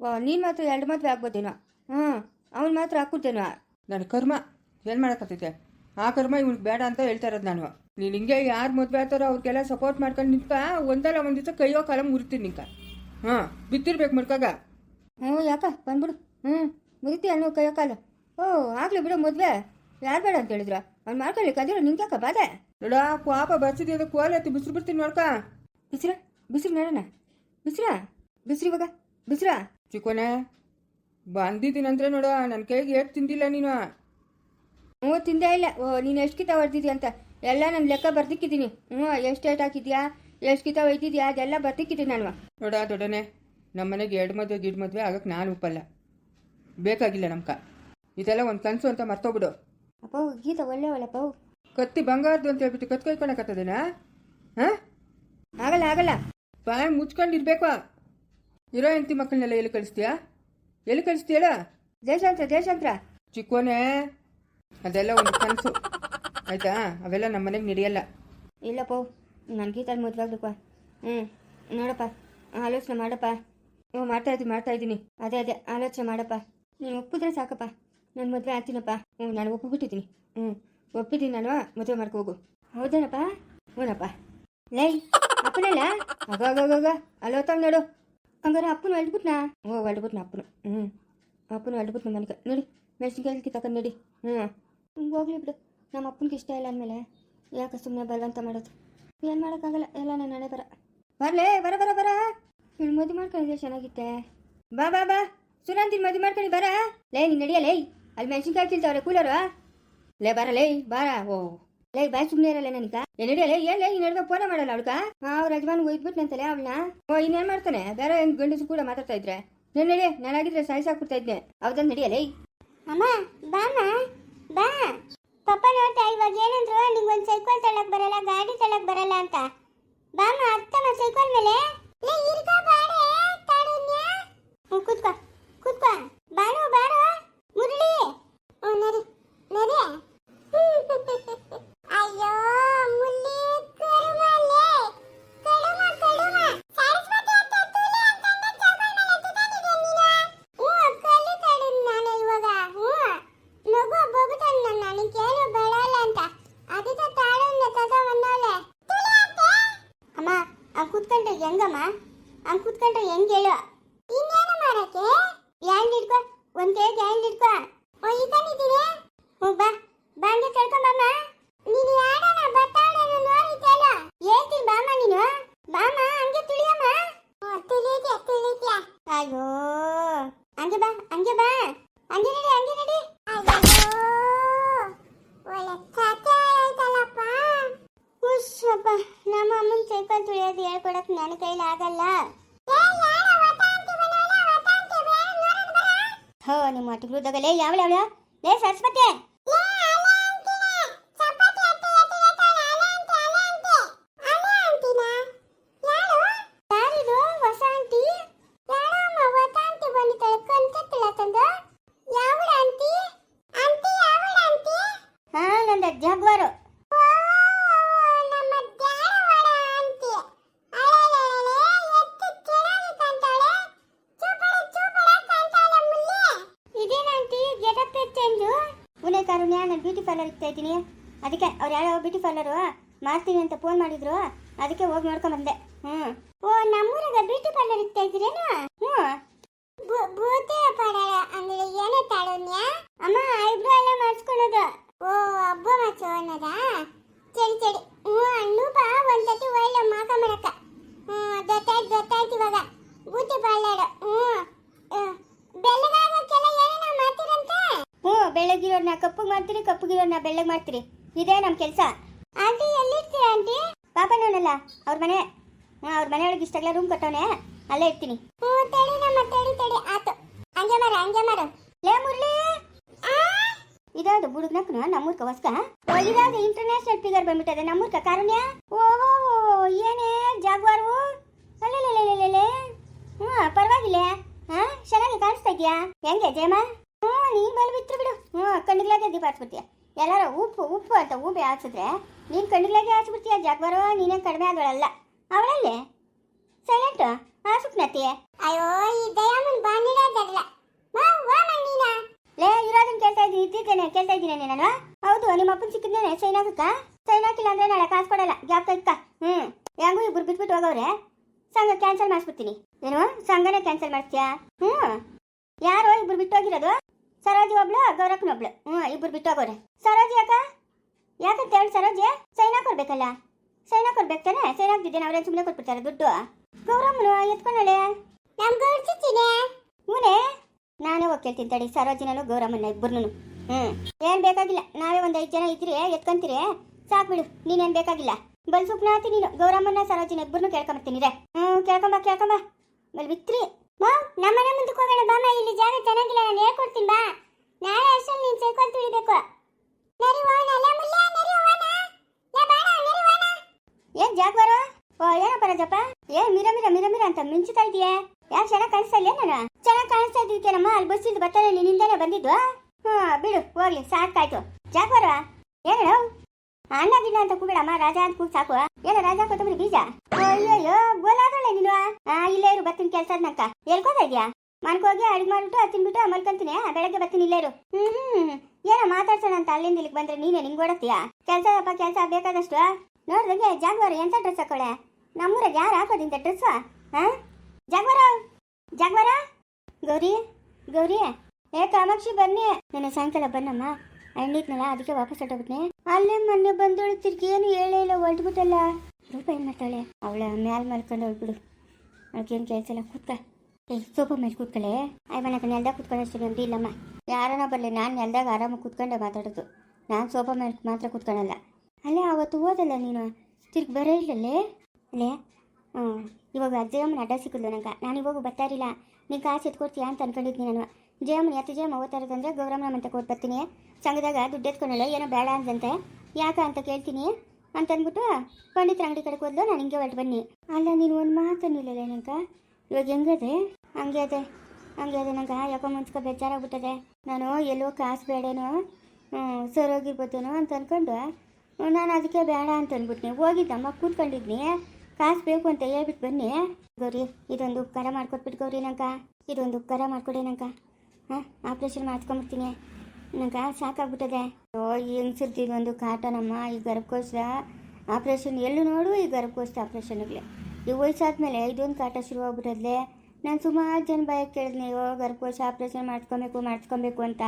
ವಾ ನೀನು ಮಾತ್ರ ಎರಡು ಮಾತ್ರ ಆಗ್ಬೋದೇನೋ? ಹ್ಞೂ ಅವ್ನು ಮಾತ್ರ ಹಾಕ್ಬಿಡ್ತೇನೋ? ನನ್ನ ಕರ್ಮ ಏನು ಮಾಡೋಕ್ಕತ್ತೈತೆ ಆ ಕರ್ಮ ಇವ್ನಿಗೆ ಬೇಡ ಅಂತ ಹೇಳ್ತಾ ಇರೋದು ನಾನು. ನೀನು ಹಿಂಗೆ ಯಾರು ಮದುವೆ ಆಗ್ತಾರೋ ಅವ್ರಿಗೆಲ್ಲ ಸಪೋರ್ಟ್ ಮಾಡ್ಕೊಂಡು ನಿಂತ್ಕ ಒಂದಲ್ಲ ಒಂದು ದಿವಸ ಕೈಯೋ ಕಾಲ ಮುರಿತೀನಿ ನಿಂಕ. ಹಾಂ ಬಿತ್ತಿರ್ಬೇಕು ಮುಡ್ಕಾಗ ಹ್ಞೂ ಯಾಕ? ಬಂದ್ಬಿಡು. ಹ್ಞೂ ಮುರಿತೀಯ ಅನ್ನೋ ಕೈಯೋ ಕಾಲ. ಓ ಆಗ್ಲಿ ಬಿಡು ಮದುವೆ. ಯಾರು ಬೇಡ ಅಂತ ಹೇಳಿದ್ರ? ಅವ್ನು ಮಾಡ್ಕೊಳ್ಳಿ ಕದಿರೋ ನಿಂಗೆ ಯಾಕ ಬಾದೆ ನೋಡ ಪಾಪ ಬರ್ಸಿದ್ಯ ಅದು ಕೋಲ್ ಎತ್ತಿ ಬಿಸಿರು ಬಿಡ್ತೀನಿ ನೋಡ್ಕ ಬಿಸಿರ? ಬಿಸಿರು ನೋಡೋಣ. ಬಿಸಿರ? ಬಿಸಿರು ಇವಾಗ? ಬಿಸಿರ? ಚಿಕ್ಕೋನೆ ಬಂದಿದ್ದೀನಂದ್ರೆ ನೋಡ ನೋಡು ನನ್ನ ಕೈಗೆ ಏಟ್ ತಿಂದಿಲ್ಲ ನೀನು. ಹ್ಞೂ ತಿಂದೇ ಇಲ್ಲ. ಓ ನೀನು ಎಷ್ಟು ಕಿತ ಹೊಡೆದಿದ್ಯಾ ಅಂತ. ಎಲ್ಲ ನನ್ನ ಲೆಕ್ಕ ಬರ್ದಿಕ್ಕಿದ್ದೀನಿ. ಹ್ಞೂ ಎಷ್ಟು ಏಟ್ ಹಾಕಿದ್ಯಾ ಎಷ್ಟು ಕಿತ ಒಯ್ದಿದ್ಯಾ ಅದೆಲ್ಲ ಬರ್ದಿಕ್ಕಿದ್ದೀನಿ ನಾನು. ನೋಡ ದೊಡ್ಡನೆ ನಮ್ಮ ಮನೆಗೆ ಎರಡು ಮದುವೆ ಗಿಡ ಮದುವೆ ಆಗಕ್ಕೆ ನಾನು ಒಪ್ಪಲ್ಲ. ಬೇಕಾಗಿಲ್ಲ ನಮ್ಕ ಇದೆಲ್ಲ ಒಂದು ಕನಸು ಅಂತ ಮರ್ತೋಗ್ಬಿಡು. ಅಪ್ಪ ಗೀತ ಒಳ್ಳೆ ಒಳ್ಳಪ್ಪ ಕತ್ತಿ ಬಂಗಾರದ್ದು ಅಂತ ಹೇಳ್ಬಿಟ್ಟು ಕತ್ಕೊಯ್ಕೊಳಕತ್ತದೇನಾ ಹಾಂ? ಆಗಲ್ಲ ಆಗಲ್ಲ. ಬಾಯ್ ಮುಚ್ಕೊಂಡಿರ್ಬೇಕು. ಇರೋ ಹೆಂಡತಿ ಮಕ್ಕಳನ್ನೆಲ್ಲ ಎಲ್ಲಿ ಕಳಿಸ್ತೀಯಾ? ಎಲ್ಲಿ ಕಳಿಸ್ತೀಯಲ್ಲ? ದೇಶಾಂತರ ದೇಶಾಂತರ ಚಿಕ್ಕೋನೆ ಅದೆಲ್ಲ ಒಂದು ಕನಸು. ಆಯ್ತಾ? ಅವೆಲ್ಲ ನಮ್ಮ ಮನೆಗೆ ನಡೆಯಲ್ಲ. ಇಲ್ಲಪ್ಪ ನಾನು ಗೀತಾದ ಮದುವೆ ಆಗ್ಬೇಕು. ಹ್ಞೂ ನೋಡಪ್ಪ ಆಲೋಚನೆ ಮಾಡಪ್ಪ. ಹ್ಞೂ ಮಾಡ್ತಾ ಇದ್ದೀನಿ ಮಾಡ್ತಾ ಇದ್ದೀನಿ. ಅದೇ ಅದೇ ಆಲೋಚನೆ ಮಾಡಪ್ಪ. ನೀನು ಒಪ್ಪಿದ್ರೆ ಸಾಕಪ್ಪ. ನಾನು ಮದುವೆ ಆಗ್ತೀನಪ್ಪ. ಹ್ಞೂ ನಾನು ಒಪ್ಪಿಬಿಟ್ಟಿದ್ದೀನಿ. ಹ್ಞೂ ಒಪ್ಪಿದ್ದೀನಿ ನಾನು ಮದುವೆ ಮಾಡ್ಕೊ ಹೋಗು. ಹೌದೇನಪ್ಪ? ಹ್ಞೂನಪ್ಪ ಲೈ ಅಪ್ಪನಲ್ಲ ಆಗಾಗ ಅಲ್ಲೋ ತಂಗ ನೋಡು. ಹಂಗಾರೆ ಅಪ್ಪನ ಹೊಲ್ಬಿಟ್ನಾ ಓ, ಅಳ್ಬಿಟ್ನ ಅಪ್ಪನು. ಹ್ಞೂ ಅಪ್ಪನ ಅಳ್ಬಿಟ್ನ ಮನೆಗೆ ನೋಡಿ ಮೆಣಸಿನ್ಕಾಯಿ ಕಿತ್ತಾಕ ನೋಡಿ. ಹ್ಞೂ ಹಿಂಗೆ ಹೋಗ್ಲಿ ಬಿಡು. ನಮ್ಮ ಅಪ್ಪನಿಗೆ ಇಷ್ಟ ಇಲ್ಲ ಅಂದಮೇಲೆ ಯಾಕೆ ಸುಮ್ಮನೆ ಬಲವಂತ ಮಾಡೋದು? ಏನು ಮಾಡೋಕ್ಕಾಗಲ್ಲ. ಎಲ್ಲ ನಾನು ನಾಳೆ ಬರ. ಬರಲೇ, ಬರ ಬರ ಬರ. ಇವಳು ಮದುವೆ ಮಾಡ್ಕೊಂಡಿದ್ದೆ ಚೆನ್ನಾಗಿತ್ತೆ? ಬಾ ಬಾ ಬಾ. ಸುನಂದಿನ ಮದುವೆ ಮಾಡ್ಕೊಂಡು ಬರ. ಲೇ, ನೀನು ನಡಿಯ ಲೇ ಅಲ್ಲಿ ಮೆಣಸಿನ್ಕಾಯಿ ತಿಳ್ತಾವ್ರೆ ಕೂಲರು. ಲೇ ಬರ ಲೇ ಬಾರ. ಓ. ಲೇ, ಬಾಯ್ ಸುಮ್ಮನೆ ಇರಲ್ಲ ನನಗ. ಏನ್ ನಡಿಯಲ್ಲ ಏನ್ ಲೇ, ಈ ನಡುವೆ ಫೋನ್ ಮಾಡಲ್ಲ ಅವಳ್ಗ ಹಾ ಅವ್ರ ಯಜಮಾನ್ ಒಯ್ದ್ಬಿಟ್ನಂತಲೇ ಅವಳನ್ನ ಓ, ಇನ್ನೇನ್ ಮಾಡ್ತಾನೆ? ಬೇರೆ ಗಂಡಸು ಕೂಡ ಮಾತಾಡ್ತಾ ಇದ್ರೆ. ನಾನು ನಡಿ ನಾನಾಗಿದ್ರೆ ಸಾಯಿಸಾಕ್ಬಿಡ್ತಾ ಇದ್ದೆ ಹೌದನ್ ನಡಿಯಲೇ ಅಮ್ಮ ಬಾಮ್ಮ ಬಾ. ಪಪ್ಪ ನೋಡ್ತಾ, ಇವಾಗ ಏನಂದ್ರು ನಿಂಗೆ ಒಂದು ಸೈಕಲ್ ತಳ್ಳಕ್ ಬರಲ್ಲ, ಗಾಡಿ ತಳ್ಳಕ್ ಬರಲ್ಲ ಅಂತ. ಬಾಮ್ಮ ಅರ್ಥ ಸೈಕಲ್ ಮೇಲೆ. ಕೂತ್ಕೋ. ಅವ್ನು ಕೂತ್ಕೊಂಡ್ರೆ ಹೆಂಗ್ ಹೇಳು? ಇನ್ನೇನು ಮಾಡಕ್ಕೆ ಹ್ಯಾಂಡ್ ಹಿಡ್ಕೊ, ಒಂದ್ ಕೈಗೆ ಹ್ಯಾಂಡ್ ಹಿಡ್ಕೊ. ಓ ಈ ತಂದಿದ್ದೀನಿ ಹ್ಞೂ ಬಾ ಬಾಂಡೆ ಕಳ್ಕೊಂಬಮ್ಮ ನೀನು ಯಾಡನ ಬತ್ತಾಳನ ನೋಡಿ ಕೇಳು. ಹೇಳ್ತೀನಿ, ಬಾಮ್ಮ ನೀನು. ಬಾಮ್ಮ, ಹಂಗೆ ತುಳಿಯಮ್ಮ. ತುಳಿದ್ಯಾ ತುಳಿದ್ಯಾ ಅಯ್ಯೋ. ಹಂಗೆ ಬಾ ಹಂಗೆ ಬಾ. ನಿಮ್ಮ ಹೊಟ್ಟಿಗ್ರೂದಾಗಲೇ ಯಾವಳ ಲೇ ಸರಸ್ವತಿ ಯಾರಿದು ಹೊಸ ಆಂಟಿ ಯಾರಮ್ಮ ಹೊಸ ಆಂಟಿ ಬಂದಿದ್ದಾಳೆ ಕನ್ಸತ್ತಿಲ್ಲ ತಂದು ಯಾವಳ ಆಂಟಿ ಆಂಟಿ ಯಾವಳ ಆಂಟಿ ಹಾ ನಂದ ಜಾಗ್ವಾರು ನಮ್ಮ ಜಾರವಾಡ ಆಂಟಿ ಅಳಲಳಲೆ ಎಷ್ಟು ಚೆನ್ನಾಗಿ ಕಾಣ್ತಾಳೆ ಚೂಪಳೆ ಚೂಪಳೆ ಕಾಣ್ತಾಳೆ ಮುಲ್ಲಿ ಇದೇನ ಆಂಟಿ ಗೆಟಪ್ ಚೇಂಜು ಉನೇ ಕಾರುಣ್ಯ ನಾನು ಬ್ಯೂಟಿ ಇದ್ದೀನಿ. ಅದಕ್ಕೆ ಅವ್ರು ಯಾರೋ ಬ್ಯೂಟಿ ಪಾರ್ಲರು ಮಾಡ್ತೀನಿ ಅಂತ ಫೋನ್ ಮಾಡಿದ್ರು. ಅದಕ್ಕೆ ಹೋಗಿ ನೋಡ್ಕೊಂಡ್ ಹ್ಮ್. ಓ, ನಮ್ಮೂರಾಗ ಬ್ಯೂಟಿ ಪಾರ್ಲರ್ ಇರ್ತಾ ಇದ್ದೀರೇನು? ಹ್ಞೂ ಭೂತೆ ಪಾರ್ಲರ್ ಅಂದ್ರೆ ಏನೇ ತಾಳುನ್ಯ? ಅಮ್ಮ ಐಬ್ರೋ ಎಲ್ಲ ಮಾಡಿಸ್ಕೊಳ್ಳೋದು. ಓ, ಹಬ್ಬ ಮಚ್ಚು ಅನ್ನೋದಾ? ಸರಿ ಸರಿ. ಹ್ಞೂ ಬಾ ಒಂದ್ಸತಿ ಒಳ್ಳೆ ಮಾಕ ಮಾಡಕ್ಕ ಹ್ಞೂ ಗೊತ್ತಾಯ್ತು ಗೊತ್ತಾಯ್ತು ಇವಾಗ ಬೂಟಿ ಪಾರ್ಲರ್ ಹ್ಞೂ ಬೆಳ್ಳಗಾಗಕ್ಕೆಲ್ಲ ಏನೇನೋ ಮಾಡ್ತೀರಂತೆ ಹ್ಞೂ ಬೆಳಗಿರೋರ್ನ ಕಪ್ಪಗೆ ಮಾಡ್ತೀರಿ ಕಪ್ಪಗಿರೋರ್ನ ಬೆಳ್ಳಗೆ ಮಾಡ್ತೀರಿ. ಇದೇ ನಮ್ಮ ಕೆಲಸ. Aunty ಎಲ್ಲಿರ್ತೀರ aunty? ಪಾಪನವನಲ್ಲ ಅವ್ರ ಮನೆ. ಹಾ ಅವ್ರ ಮನೆಯೊಳಗೆ ಇಷ್ಟಾಗಲ ರೂಮ್ ಕಟ್ಟವನೆ ಅಲ್ಲೇ ಇರ್ತೀನಿ. ಹ್ಞೂ ತಡಿ ನಮ್ಮ ತಡಿ ತಡಿ. ಆತು. ಹಂಗೆ ಮಾರ ಹಂಗೆ ಮಾರ ಲೇ ಮುರಳಿ ಇದಾವುದು ಬುಡುಗ್ನಕ್ನು ನಮ್ಮೂರ್ಕ ಹೊಸ್ಕ? ಇದಾದ ಇಂಟರ್ನ್ಯಾಷನಲ್ ಫಿಗರ್ ಬಂದ್ಬಿಟ್ಟದೆ ನಮ್ಮೂರ್ಕ ಕಾರುಣ್ಯ? ಓಹೋ ಏನೇ ಜಾಗ್ವಾರು? ಅಲ್ಲೇ ಹ್ಞೂ ಪರವಾಗಿಲ್ಲ. ಹಾ ಚೆನ್ನಾಗಿ ಕಾಣಿಸ್ತಾ ಇದೆಯಾ? ಹೆಂಗೆ ಜಯಮ್ಮ? ಹ್ಞೂ ನೀನು ಬಲ್ ಬಿತ್ತು ಬಿಡು ಹ್ಞೂ ಕಣ್ಣಿಗ್ಲಾಗೆ ದೀಪ ಹಚ್ಬಿಡ್ತೀಯ ಎಲ್ಲಾರ ಉಪ್ಪು ಉಪ್ಪು ಅಂತ ಉಪ್ಪು ಹಾಕಿಸಿದ್ರೆ ನೀನು ಕಣ್ಣಿಗ್ಲಾಗೆ ಹಚ್ಬಿಡ್ತೀಯ ಜಾಗ್ಬಾರೋ ನೀನೇ ಕಡಿಮೆ ಆದಳಲ್ಲ ಅವಳಲ್ಲೇ? ಸೈಲೆಂಟ್ ಆ ಸುಪ್ನತಿ? ಅಯ್ಯೋ ಈ ದಯಾಮನ್ ಬಾನಿನೇ ದಗ್ಲ ಲೇ ಇರೋದನ್ನ ಕೇಳ್ತಾ ಇದ್ದೀನಿ ಇದ್ದಿದ್ದೇನೆ ಕೇಳ್ತಾ ಇದ್ದೀನಿ ನಾನು. ಹೌದು ನಿಮ್ಮ ಅಪ್ಪನ ಸಿಕ್ಕಿದ್ದೇನೆ ಸೈನಾಗಕ್ಕ ಸೈನಾಕಿಲ್ಲ ಅಂದ್ರೆ ನಾಳೆ ಕಾಸು ಕೊಡಲ್ಲ. ಗ್ಯಾಪ್ ಇಕ್ಕ. ಹ್ಞೂ ಹೆಂಗೂ ಇಬ್ರು ಬಿಟ್ಬಿಟ್ಟು ಹೋಗವ್ರೆ. ಸಂಘ ಕ್ಯಾನ್ಸಲ್ ಮಾಡಿಸ್ಬಿಡ್ತೀನಿ. ಏನು ಸಂಘನೇ ಕ್ಯಾನ್ಸಲ್ ಮಾಡ್ತೀಯಾ? ಹ್ಞೂ. ಯಾರೋ ಇಬ್ರು ಬಿಟ್ಟು ಹೋಗಿರೋದು? ಸರೋಜಿ ಒಬ್ಳು, ಗೌರಕ್ಕನ ಒಬ್ಳು. ಹ್ಮ್ ಇಬ್ರು ಬಿಟ್ಟು ಹೋಗೋರೆ. ಸರೋಜಿ ಯಾಕ ಯಾಕಂತ ಹೇಳಿ ಸರೋಜಿ? ಸೈನಾ ಹಾಕೊಡ್ಬೇಕಲ್ಲ ಸೈನಾ ಕೊಡ್ಬೇಕು ತಾನೆ? ಸೈನ್ ಹಾಕ್ತಿದ್ದೇನೆ ಅವ್ರೇನು ಸುಮ್ಮನೆ ಕೊಟ್ಬಿಡ್ತಾರೆ ದುಡ್ಡು. ಗೌರಮ್ಮನು ಎತ್ಕೊಂಡಳೆ? ನಮ್ಮ ಗೌರ್ಚಿಚ್ಚಿನೆ ಹೂನೆ? ನಾನೇ ಹೋಗಿ ಕೇಳ್ತೀನಿ ತಡಿ ಸರೋಜಿನೂ ಗೌರಮ್ಮನ ಇಬ್ಬರನ್ನು ಹ್ಮ್ ಏನ್ ಬೇಕಾಗಿಲ್ಲ, ನಾವೇ ಒಂದು ಐದು ಜನ ಇದ್ರಿ ಎತ್ಕೊಂತೀರಿ? ಸಾಕು ಬಿಡು, ನೀನೇನ್ ಬೇಕಾಗಿಲ್ಲ. ಬಲ್ ಸುಪ್ನಾತಿ ನೀನು ಗೌರಮ್ಮನ ಸರೋಜಿನ ಇಬ್ಬರನ್ನು ಕೇಳ್ಕೊಂಬರ್ತೀನಿ ರೇ ಹ್ಮ್ ಕೇಳ್ಕೊಂಬ ಕೇಳ್ಕೊಂಬ. ಬಲ್ ಬಿತ್ರಿ. ಮಾವ್ ನಮ್ಮನೆ ಮುಂದಕ್ಕೆ ಹೋಗೋಣ ಬಾಮ ಇಲ್ಲಿ ಜಾಗ ಚೆನ್ನಾಗಿಲ್ಲ, ನಾನು ಹೇಳ್ಕೊಡ್ತೀನಿ ಬಾ. ನಾಳೆ ಅಷ್ಟೇ ನೀನು ಸೇರ್ಕೊಂಡು ತುಳಿಬೇಕು ನರಿ ಹೋಗೋಣ ಲೇ ಏನ್ ಜಾಗ್ವಾರ? ಓ, ಏನಪ್ಪ ರಾಜಪ್ಪ? ಏ, ಮಿರ ಮಿರ ಮಿರ ಮಿರ ಅಂತ ಮಿಂಚುತ್ತಾ ಇದೆಯಾ? ಯಾಕೆ ಚೆನ್ನಾಗಿ ಕಾಣಿಸ್ತಾ ಇಲ್ಲ ನಾನು? ಚೆನ್ನಾಗಿ ಕಾಣಿಸ್ತಾ ಇದ್ದೀನಮ್ಮ ಅಲ್ಲಿ ಬಸ್ಸಿಂದ ಬರ್ತಾನೆ ನಿನ್ನಿಂದಾನೆ ಬಂದಿದ್ದು? ಹಾ ಬಿಡು, ಹೋಗ್ಲಿ, ಸಾಕಾಯ್ತು. ಜಾಗ್ವಾರ? ಏನು ಅಣ್ಣ ಗಿಣ್ಣ ಅಂತ ಕೂಬೇಡಮ್ಮ ರಾಜ ಅಂತ ಕೂಗ್ ಸಾಕು ಏನೋ ರಾಜ ಕೊತ್ತಂಬರಿ ಬೀಜ? ಅಯ್ಯಯ್ಯೋ ಗೋಲಾದಳೆ ನೀನು ಇಲ್ಲೇ ಇರು, ಬರ್ತೀನಿ ಕೆಲಸ ನಂಕ ಹೇಳ್ಕೋತಾ ಇದ್ಯಾ? ಮನ್ಕೋಗಿ ಅಡುಗೆ ಮಾಡ್ಬಿಟ್ಟು ತಿನ್ಬಿಟ್ಟು ಮಲ್ಕೊಂತೀನಿ ಬೆಳಗ್ಗೆ ಬರ್ತೀನಿ, ಇಲ್ಲೇ ಇರು. ಹ್ಮ್ ಏನೋ ಮಾತಾಡ್ಸೋಣ ಅಂತ ಅಲ್ಲಿಂದ ಇಲ್ಲಿಗೆ ಬಂದ್ರೆ ನೀನೇ ನಿಂಗೆ ಓಡತ್ತೀಯಾ ಕೆಲಸದಪ್ಪ ಕೆಲಸ ಬೇಕಾದಷ್ಟು. ನೋಡ್ದಂಗೆ ಜಾಗ್ವಾರ ಎಂತ ಡ್ರೆಸ್ ಹಾಕೊಳ್ಳೆ ನಮ್ಮೂರಾಗ ಯಾರು ಹಾಕೋದಿಂತ ಡ್ರೆಸ್ ಹಾ ಜಾಗ್ವಾರ ಜಾಗ್ವಾರ ಗೌರಿ? ಗೌರಿ? ಏ, ಕಾಮಾಕ್ಷಿ, ಬನ್ನಿ. ನನ್ನ ಸಾಯಂಕಾಲ ಬನ್ನಮ್ಮ. ಅಂಡಿದ್ನಲ್ಲ ಅದಕ್ಕೆ ವಾಪಸ್ ಹೊಟ್ಟೋಗ್ಬಿಟ್ನೆ ಅಲ್ಲೇ ಮೊನ್ನೆ ಬಂದೋಳು ತಿರ್ಗಿ ಏನು ಹೇಳೇ ಇಲ್ಲ ಹೊರಟ್ಬಿಟ್ಟಲ್ಲ ರೂಪ ಏನ್ ಮಾಡ್ತಾಳೆ? ಅವಳ ಮ್ಯಾಲ್ ಮಲ್ಕೊಂಡು ಹೋಗ್ಬಿಡು. ಅವಳಿಗೇನು ಕೇಳಿಸಲ್ಲ ಕೂತ್ಕ. ಏ, ಸೋಫಾ ಮೇಲೆ ಕೂತ್ಕಳೆ ಅಯ್ಯಮ್ಮ ನೆಲ್ದಾಗ ಕೂತ್ಕೊಂಡಿರ್ತೀನಿ ನೆಮ್ಮದಿ ಇಲ್ಲಮ್ಮ ಯಾರನ್ನ ಬರಲಿ, ನಾನು ನೆಲ್ದಾಗ ಆರಾಮಾಗಿ ಕೂತ್ಕೊಂಡೆ ಮಾತಾಡೋದು. ನಾನು ಸೋಫಾ ಮೇಲೆ ಮಾತ್ರ ಕೂತ್ಕೊಳ್ಳಲ್ಲ ಅಲ್ಲೇ ಅವತ್ತು ಹೋದಲ್ಲ ನೀನು? ತಿರ್ಗಿ ಬರೇ ಇಲ್ಲಲ್ಲೇ? ಅಲ್ಲೇ? ಹ್ಞೂ ಇವಾಗ ಅಜ್ಜಮ್ಮನ ಅಡ್ಡ ಸಿಕ್ಕಿದ್ಲು ನಂಗೆ. ನಾನು ಇವಾಗ ಬರ್ತಾ ಇರಲಿಲ್ಲ. ನೀನು ಕಾಸು ಎತ್ಕೊಡ್ತೀಯಾ ಅಂತ ಅನ್ಕೊಂಡಿದ್ನಿ ನಾನು. ಜಯಮ್ಮನ ಎತ್ತು ಜಯಮ್ಮ ಓದ್ತಾ ಇರೋದಂದ್ರೆ ಗೌರಮ್ಮನ ಅಂತ ಕೊಟ್ಟು ಬರ್ತೀನಿ ಸಂಘದಾಗ ದುಡ್ಡು ಎತ್ಕೊಂಡಲ್ಲ ಏನೋ ಬೇಡ ಅಂತಂತೆ ಯಾಕ ಅಂತ ಕೇಳ್ತೀನಿ. ಅಂತ ಅಂದ್ಬಿಟ್ಟು ಪಂಡಿತರ ಅಂಗಡಿ ಕಡೆ ಹೋದ್ಲು, ನಾನು ಹಿಂಗೆ ಹೊರಟು ಬನ್ನಿ. ಅಲ್ಲ, ನೀನು ಒಂದು ಮಾತನ್ನಿಲ್ಲಲ್ಲ ನಂಗೆ? ಇವಾಗ ಹೆಂಗದೆ? ಹಂಗೆ ಅದೇ. ಹಂಗೆ ಅದೇ ನಂಗೆ. ಯಾಕೋ ಮುಂಚೆ ಬೇಜಾರಾಗ್ಬಿಟ್ಟದೆ. ನಾನು ಎಲ್ಲೋ ಕಾಸು ಬೇಡೇನೋ ಸರ್ ಹೋಗಿರ್ಬೋದೇನೋ ಅಂತ ಅಂದ್ಕೊಂಡು ನಾನು ಅದಕ್ಕೆ ಬೇಡ ಅಂತ ಅಂದ್ಬಿಟ್ನಿ. ಹೋಗಿದ್ದಮ್ಮ ಕೂತ್ಕೊಂಡಿದ್ನಿ. ಕಾಸು ಬೇಕು ಅಂತ ಹೇಳ್ಬಿಟ್ಟು ಬನ್ನಿ. ಗೌರಿ, ಇದೊಂದು ಉಪಕಾರ ಮಾಡ್ಕೊಟ್ಬಿಟ್ಟು ಗೌರಿ ನಂಕ ಇದೊಂದು ಉಪಕಾರ ಮಾಡ್ಕೊಡಿ ನಂಕ ಹಾಂ ಆಪ್ರೇಷನ್ ಮಾಡಿಸ್ಕೊಂಬಿಡ್ತೀನಿ ನಂಗೆ ಸಾಕಾಗ್ಬಿಟ್ಟದೆ. ಓ ಹೆಂಗ್ಸಿರ್ತೀವಿ ಒಂದು ಕಾಟನಮ್ಮ, ಈ ಗರ್ಭಕೋಶ. ಆಪ್ರೇಷನ್ ಎಲ್ಲೂ ನೋಡು, ಈ ಗರ್ಭಕೋಶ ಆಪ್ರೇಷನ್ಗಳೇ ಈ ವಯಸ್ಸಾದ್ಮೇಲೆ ಇದೊಂದು ಕಾಟ ಶುರುವಾಗ್ಬಿಟ್ಟದ್ಲೆ ನಾನು ಸುಮಾರು ಜನ ಭಯ ಕೇಳಿದ್ನಿ, ಓ, ಗರ್ಭಕೋಶ ಆಪ್ರೇಷನ್ ಮಾಡಿಸ್ಕೊಬೇಕು ಮಾಡಿಸ್ಕೊಬೇಕು ಅಂತ.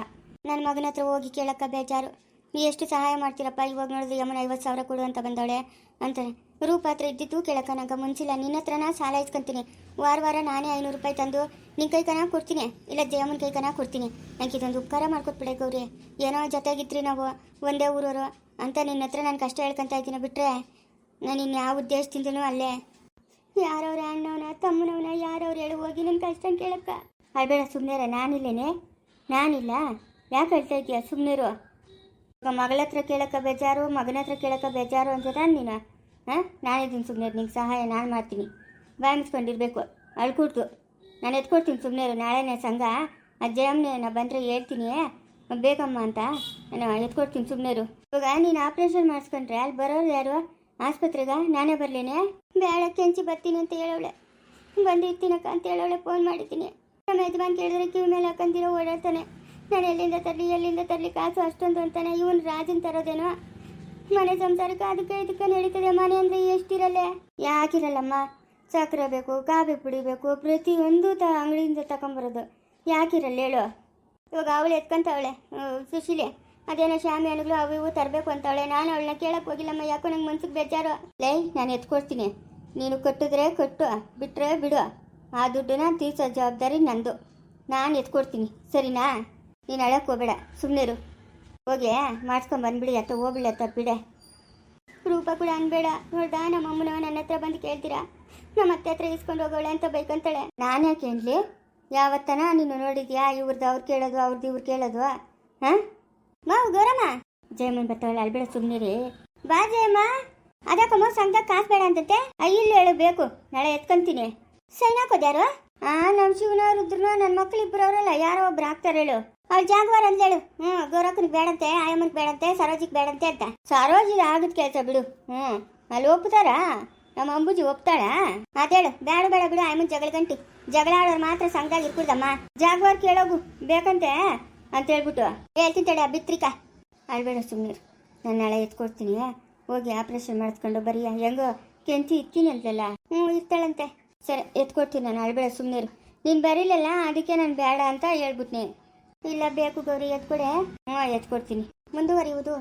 ನನ್ನ ಮಗನ ಹತ್ರ ಹೋಗಿ ಕೇಳಕ್ಕ ಬೇಜಾರು. ನೀ ಎಷ್ಟು ಸಹಾಯ ಮಾಡ್ತೀರಪ್ಪ? ಇವಾಗ ನೋಡಿದ್ರೆ ಯಮನ ಐವತ್ತು ಸಾವಿರ ಕೊಡು ಅಂತ ಬಂದವಳೆ. ಅಂತಾನೆ ರೂಪ ಹತ್ರ ಇದ್ದಿದ್ದು ಕೇಳಕ್ಕ ಮುಂಚಿಲ್ಲ. ನಿನ್ನ ಹತ್ರನ ಸಾಲ ಇಸ್ಕೊಂತೀನಿ. ವಾರ ವಾರ ನಾನೇ ಐನೂರು ರೂಪಾಯಿ ತಂದು ನಿನ್ನ ಕೈ ಕನ ಕೊಡ್ತೀನಿ. ಇಲ್ಲ ಜಯಮ್ಮನ ಕೈ ಕನ ಕೊಡ್ತೀನಿ. ನನಗೆ ಇದೊಂದು ಉಪಕಾರ ಮಾಡ್ಕೊಟ್ಬಿಡೆ ಗೌರಿ. ಏನೋ ಜೊತೆಗಿದ್ರಿ ನಾವು, ಒಂದೇ ಊರವರು ಅಂತ ನಿನ್ನ ಹತ್ರ ನಾನು ಕಷ್ಟ ಹೇಳ್ಕೊಂತ ಇದ್ದೀನಿ ಬಿಟ್ರೆ ನಾನು ಇನ್ನು ಯಾವ ಉದ್ದೇಶದಿಂದನೂ ಅಲ್ಲೇ. ಯಾರವ್ರ ಅಣ್ಣವನ, ತಮ್ಮನವನ, ಯಾರವ್ರು ಹೇಳು ಹೋಗಿ ನನ್ನ ಕಷ್ಟ ಕೇಳಕ್ಕ. ಅಳ್ಬೇಡ ಸುಮ್ಮನೆ ನಾನಿಲ್ಲೇನೆ. ನಾನಿಲ್ಲ. ಯಾಕೆ ಹೇಳ್ತಾ ಇದೀಯ ಸುಮ್ಮನೆರು ಮಗಳ ಹತ್ರ ಕೇಳಕ್ಕ ಬೇಜಾರು ಮಗನ ಹತ್ರ ಕೇಳಕ್ಕ ಬೇಜಾರು ಅನ್ಸದ ನೀನು? ಹಾಂ? ನಾನಿದ್ದೀನಿ ಸುಮ್ಮನೆ ನಿಂಗೆ ಸಹಾಯ ನಾನು ಮಾಡ್ತೀನಿ. ಬಾಯಿ ಮುಚ್ಕೊಂಡಿರ್ಬೇಕು ಅಳ್ಕೊಡ್ತು ನಾನು ಎತ್ಕೊಡ್ತೀನಿ ಸುಮ್ಮನೆ ನಾಳೆನೇ ಸಂಘ. ಅಜ್ಜಯಮ್ಮನೆ ನಾ ಬಂದರೆ ಹೇಳ್ತೀನಿ. ಬೇಕಮ್ಮ ಅಂತ. ನಾನು ಎತ್ಕೊಡ್ತೀನಿ ಸುಮ್ಮನೆ ಇವಾಗ ನೀನು ಆಪ್ರೇಷನ್ ಮಾಡಿಸ್ಕೊಂಡ್ರೆ ಅಲ್ಲಿ ಬರೋರು ಯಾರು? ಆಸ್ಪತ್ರೆಗೆ? ನಾನೇ ಬರಲೇನೆ? ಬೇಡ, ಕೆಂಚಿ ಬರ್ತೀನಿ ಅಂತ ಹೇಳೋಳೆ ಬಂದಿರ್ತೀನಕ್ಕ ಅಂತ ಹೇಳೋಳೆ ಫೋನ್ ಮಾಡಿದ್ದೀನಿ. ನಮ್ಮ ಯಜಮಾನ್ ಕೇಳಿದ್ರೆ ಕಿವಿ ಮೇಲೆ ಹಾಕೊಂಡಿರೋ ಓಡಾಡ್ತಾನೆ. ನಾನು ಎಲ್ಲಿಂದ ತರಲಿ ಎಲ್ಲಿಂದ ತರಲಿ, ಕಾಸು ಅಷ್ಟೊಂದು ಅಂತಾನೆ. ಇವನು ರಾಜನ್ ತರೋದೇನೋ? ಮನೆ ಸಂಸಾರಕ್ಕೆ ಅದಕ್ಕೆ ಇದಕ್ಕೆ ನಡೀತದೆ ಮನೆ ಅಂದರೆ ಎಷ್ಟಿರಲ್ಲೇ? ಯಾಕಿರಲ್ಲಮ್ಮ? ಸಕ್ಕರೆ ಬೇಕು ಕಾಫಿ ಪುಡಿ ಬೇಕು, ಪ್ರತಿಯೊಂದು ತ ಅಂಗಡಿಯಿಂದ ತಗೊಂಬರೋದು. ಯಾಕಿರಲ್ಲ ಹೇಳು? ಇವಾಗ ಅವಳು ಎತ್ಕೊಂತವಳೆ ಸುಶೀಲೆ. ಅದೇನೋ ಶಾಮಿ ಅಣ್ಣಗಳು ಅವು ಇವು ತರಬೇಕು ಅಂತವಳೆ. ನಾನು ಅವಳನ್ನ ಕೇಳಕ್ಕೆ ಹೋಗಿಲ್ಲಮ್ಮ, ಯಾಕೋ ನಂಗೆ ಮನ್ಸಿಗೆ ಬೇಜಾರು. ಲೈ, ನಾನು ಎತ್ಕೊಡ್ತೀನಿ. ನೀನು ಕಟ್ಟಿದ್ರೆ ಕಟ್ಟು ಬಿಟ್ಟರೆ ಬಿಡು. ಆ ದುಡ್ಡನ್ನ ತೀರ್ಸೋ ಜವಾಬ್ದಾರಿ ನಂದು. ನಾನು ಎತ್ಕೊಡ್ತೀನಿ. ಸರಿನಾ? ನೀನು ಹೋಗಬೇಡ. ಸುಮ್ಮನಿರು ಹೋಗಿ ಮಾಡ್ಸ್ಕೊಂಡ್ ಬಂದ್ಬಿಡಿ, ಅತ್ತ ಹೋಗ್ಬಿಡಿ, ಅತ್ತ ಬಿಡೆ. ರೂಪ ಕೂಡ ಅನ್ಬೇಡ. ನೋಡ್ದಾ, ನಮ್ಮ ಅಮ್ಮನ ನನ್ನ ಹತ್ರ ಬಂದು ಕೇಳ್ತೀರಾ? ನಮ್ಮ ಅತ್ತೆ ಹತ್ರ ಇಸ್ಕೊಂಡು ಹೋಗೋಳೆ ಅಂತ ಬೈಕಂತಾಳೆ. ನಾನು ಯಾಕೆ ಅನ್ಲಿ ಯಾವತ್ತನ ನೀನು ನೋಡಿದ್ಯಾ? ಇವ್ರದ್ದು ಅವ್ರು ಕೇಳೋದು ಅವ್ರದ್ದು ಇವ್ರು ಕೇಳೋದು. ಹಾಂ? ಮಾವು ಗೌರಮ್ಮ. ಜಯಮ್ಮನ್ ಬರ್ತಾವಳೆ, ಅಲ್ಬೇಡ ಸುಮ್ಮನಿರಿ ಬಾ, ಜಯಮ್ಮ. ಅದಕ್ಕಮ್ಮ ಸಂಘ ಕಾಸು ಬೇಡ ಅಂತತೆ ಇಲ್ಲಿ ಹೇಳು, ಬೇಕು. ನಾಳೆ ಎತ್ಕೊಂತೀನಿ. ಸೈನ್ ಹಾಕೋದ್ಯಾರು? ಆ, ನಮ್ಮ ಶಿವನ ರುದ್ರನ ನನ್ನ ಮಕ್ಳು ಇಬ್ಬರು ಅವರಲ್ಲ, ಯಾರೋ ಒಬ್ರು ಹಾಕ್ತಾರೆ ಹೇಳು. ಅವ್ಳು ಜಾಗವಾರ ಅಂತ ಹೇಳು. ಹ್ಞೂ ಗೋರಕ್ಕನಿಗೆ ಬೇಡಂತೆ, ಆಯಮ್ಮನಿಗೆ ಬೇಡಂತೆ, ಸರೋಜಿಗೆ ಬೇಡಂತೆ ಅಂತ. ಸರೋಜಿಗೆ ಆಗದ್ ಕೆಲಸ ಬಿಡು. ಹ್ಞೂ ಅಲ್ಲಿ ಒಪ್ತಾರಾ? ನಮ್ಮ ಅಂಬುಜಿ ಒಪ್ತಾಳ? ಅದೇಳು ಬೇಡ ಬೇಡ ಬಿಡು, ಆಯಮ್ಮನ್ ಜಗಳ ಗಂಟಿ ಜಗಳ ಆಡೋರು ಮಾತ್ರ ಸಂಘದಾಗ ಇರ್ಕೊಡ್ದಮ್ಮ. ಜಾಗವಾರ್ ಕೇಳೋಗು, ಬೇಕಂತೆ? ಅಂತ ಹೇಳ್ಬಿಟ್ಟು ಹೇಳ್ತೀನಿ ತಡೆ ಬಿತ್ರಿಕ. ಅಳ್ಬೇಡ ಸುಮ್ಮನೆ ನಾನು ನಾಳೆ ಎತ್ಕೊಡ್ತೀನಿ. ಹೋಗಿ ಆಪ್ರೇಷನ್ ಮಾಡಿಸ್ಕೊಂಡು ಬರೀ. ಹೆಂಗೋ, ಕೆಂಚಿ ಇರ್ತೀನಿ ಅಂತಲ್ಲ ಹ್ಞೂ ಇರ್ತಾಳಂತೆ. ಸರಿ, ಎತ್ಕೊಡ್ತೀನಿ ನಾನು, ಅಳ್ಬೇಡ ಸುಮ್ಮನೆ ನೀನು ಬರೀಲಲ್ಲ, ಅದಕ್ಕೆ ನಾನು ಬೇಡ ಅಂತ ಹೇಳ್ಬಿಟ್ನೆ. ಇಲ್ಲ ಬೇಕು ಗೌರಿ ಎತ್ಕೊಡೆ ಹ್ಞೂ ಎತ್ಕೊಡ್ತೀನಿ. ಮುಂದುವರಿಯುವುದು.